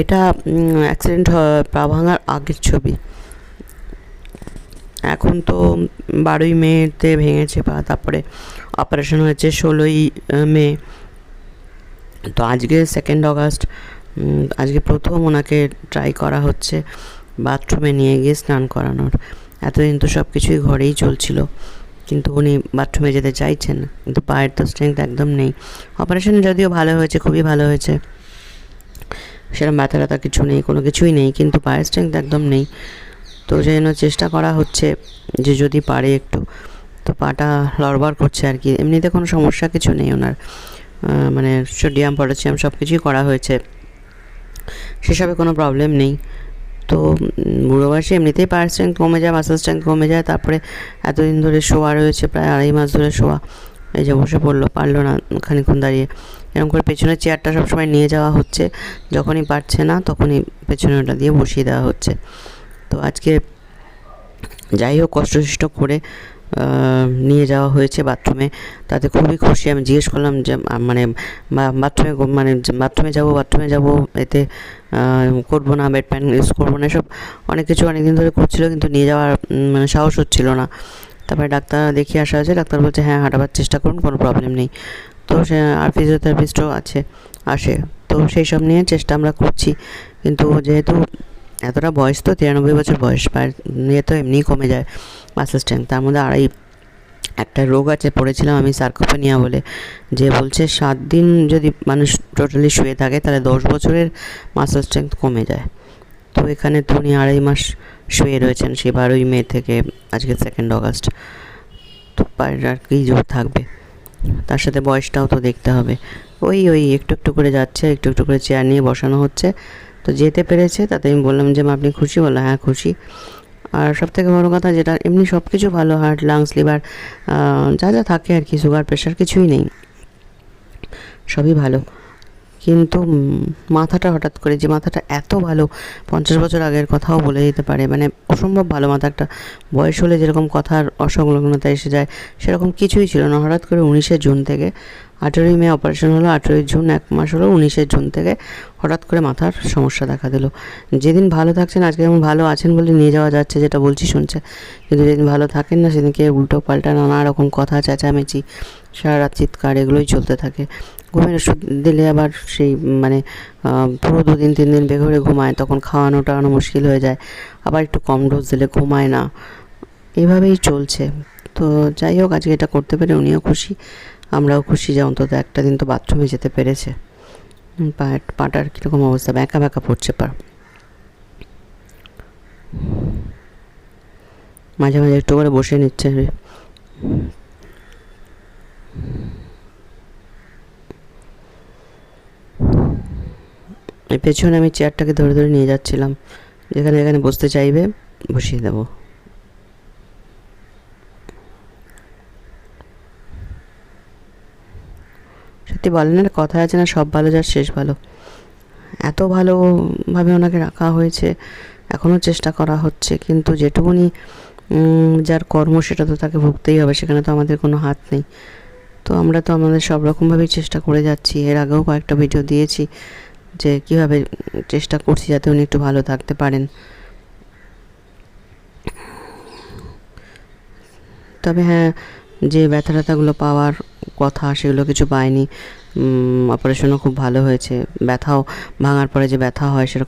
এটা অ্যাক্সিডেন্ট পা ভাঙার আগের ছবি। এখন তো বারোই মেতে ভেঙেছে পা, তারপরে অপারেশন হয়েছে ষোলোই মে। তো আজকে সেকেন্ড অগাস্ট আজকে প্রথম ওনাকে ট্রাই করা হচ্ছে বাথরুমে নিয়ে গিয়ে স্নান করানোর। এতদিন তো সব কিছুই ঘরেই চলছিল, কিন্তু উনি বাথরুমে যেতে চাইছেন কিন্তু পায়ের তো স্ট্রেংথ একদম নেই। অপারেশন যদিও ভালো হয়েছে, খুবই ভালো হয়েছে সেরকম ব্যথা ব্যথা কিছু নেই, কোনো কিছুই নেই, কিন্তু পায়ের স্ট্রেংথ একদম নেই। তো সেই জন্য চেষ্টা করা হচ্ছে যে যদি পারে একটু। তো পাটা লড়বড় করছে আর কি। এমনিতে কোনো সমস্যা কিছু নেই ওনার। মানে সোডিয়াম, পটাশিয়াম সব কিছুই করা হয়েছে। সেসবে কোনো প্রবলেম নেই। তো বুড়ো বয়সে এমনিতেই পায়ের স্ট্রেংথ কমে যায় মাসেল স্ট্রেংথ কমে যায়, তারপরে এতদিন ধরে শোয়া রয়েছে, প্রায় আড়াই মাস ধরে শোয়া। এই যে বসে পড়ল পারল না খানিক্ষণ দাঁড়িয়ে। এরকম করে পেছনের চেয়ারটা সবসময় নিয়ে যাওয়া হচ্ছে। যখনই পারছে না, তখনই পেছনে ওটা দিয়ে বসিয়ে দেওয়া হচ্ছে। তো আজকে যাই হোক, কষ্টসিষ্ট করে নিয়ে যাওয়া হয়েছে বাথরুমে। তাতে খুবই খুশি। আমি জিজ্ঞেস করলাম যে মানে বাথরুমে মানে বাথরুমে যাব বাথরুমে যাব, এতে করব না বেড প্যান ইউজ করব না, এসব অনেক কিছু অনেক দিন ধরে করছিল, কিন্তু নিয়ে যাওয়ার মানে সাহস হচ্ছিল না। তারপরে ডাক্তার দেখিয়ে আসা হয়েছে, ডাক্তার বলছে হ্যাঁ হাঁটাবার চেষ্টা করুন, কোনো প্রবলেম নেই। তো সে, আর ফিজিওথেরাপিস্টও আছে, আসে। তো সেই সব নিয়ে চেষ্টা আমরা করছি। কিন্তু যেহেতু এতটা বয়স তো, তিরানব্বই বছর বয়স ইয়ে তো এমনিই কমে যায় মাসেল স্ট্রেংথ তার মধ্যে আড়াই একটা রোগ আছে, পড়েছিলাম আমি সার্কোপেনিয়া বলে, যে বলছে সাত দিন যদি মানুষ টোটালি শুয়ে থাকে, তাহলে দশ বছরের মাসেল স্ট্রেংথ কমে যায়। তো এখানে তো উনি আড়াই মাস শুয়ে রয়েছেন সেই বারোই মে থেকে, আজকে সেকেন্ড অগাস্ট তো পায়ের আর কি জোর থাকবে? তার সাথে বয়সটাও তো দেখতে হবে। ওই ওই একটু একটু করে যাচ্ছে, একটু একটু করে চেয়ার নিয়ে বসানো হচ্ছে। তো যেতে পেরেছে, তাতে আমি বললাম যে, মা, আপনি খুশি? বলল হ্যাঁ খুশি। আর সব থেকে বড়ো কথা যেটা, এমনি সব কিছু ভালো হার্ট লাংস লিভার যা যা থাকে আর কি সুগার প্রেশার কিছুই নেই। সবই ভালো। কিন্তু মাথাটা হঠাৎ করে যে মাথাটা এত ভালো, পঞ্চাশ বছর আগের কথাও বলে দিতে পারে। মানে অসম্ভব ভালো, মাথা একটা বয়স হলে যেরকম কথার অসংলগ্নতা এসে যায়, সেরকম কিছুই ছিল না। হঠাৎ করে উনিশে জুন থেকে আঠেরোই মে অপারেশন হলো, আঠেরোই জুন, এক মাস হলো, উনিশে জুন থেকে হঠাৎ করে মাথার সমস্যা দেখা দিল। যেদিন ভালো থাকছেন, আজকে যেমন ভালো আছেন বলে নিয়ে যাওয়া যাচ্ছে, যেটা বলছি শুনছে। কিন্তু যেদিন ভালো থাকেন না, সেদিনকে উল্টো পাল্টা নানা রকম কথা, চেঁচামেচি সারা রাত চিৎকার, এগুলোই চলতে থাকে। ঘুমের ওষুধ দিলে আবার সেই মানে পুরো দুদিন, তিন দিন বেঘরে ঘুমায়, তখন খাওয়ানো টাওয়ানো মুশকিল হয়ে যায়। আবার একটু কম ডোজ দিলে ঘুমায় না। এভাবেই চলছে। তো যাই হোক, আজকে এটা করতে পেরে উনিও খুশি। আমরাও খুশি যে অন্তত একটা দিন তো বাথরুমে যেতে পেরেছে। পায়ের পাটার কীরকম অবস্থা? ব্যাঁকা ব্যাঁকা পড়ছে পা। মাঝে মাঝে একটু করে বসে নিচ্ছে। পেছনে আমি চেয়ারটাকে ধরে ধরে নিয়ে যাচ্ছিলাম। যেখানে যেখানে বসতে চাইবে, বসিয়ে দেবো। সত্যি বলেন না কথা আছে না, সব ভালো, যার শেষ ভালো। এত ভালোভাবে ওনাকে রাখা হয়েছে এখনও চেষ্টা করা হচ্ছে, কিন্তু যেটুকুনি যার কর্ম সেটা তো তাকে ভুগতেই হবে, সেখানে তো আমাদের কোনো হাত নেই। তো আমরা তো আমাদের সব রকমভাবেই চেষ্টা করে যাচ্ছি। এর আগেও কয়েকটা ভিডিও দিয়েছি যে কীভাবে চেষ্টা করছি যাতে উনি একটু ভালো থাকতে পারেন। তবে হ্যাঁ যে ব্যথা ট্যাথাগুলো পাওয়ার কথা, সেগুলো কিছু পাইনি। অপারেশনও খুব ভালো হয়েছে। ব্যথাও, ভাঙার পরে যে ব্যথা হয়, সেরকম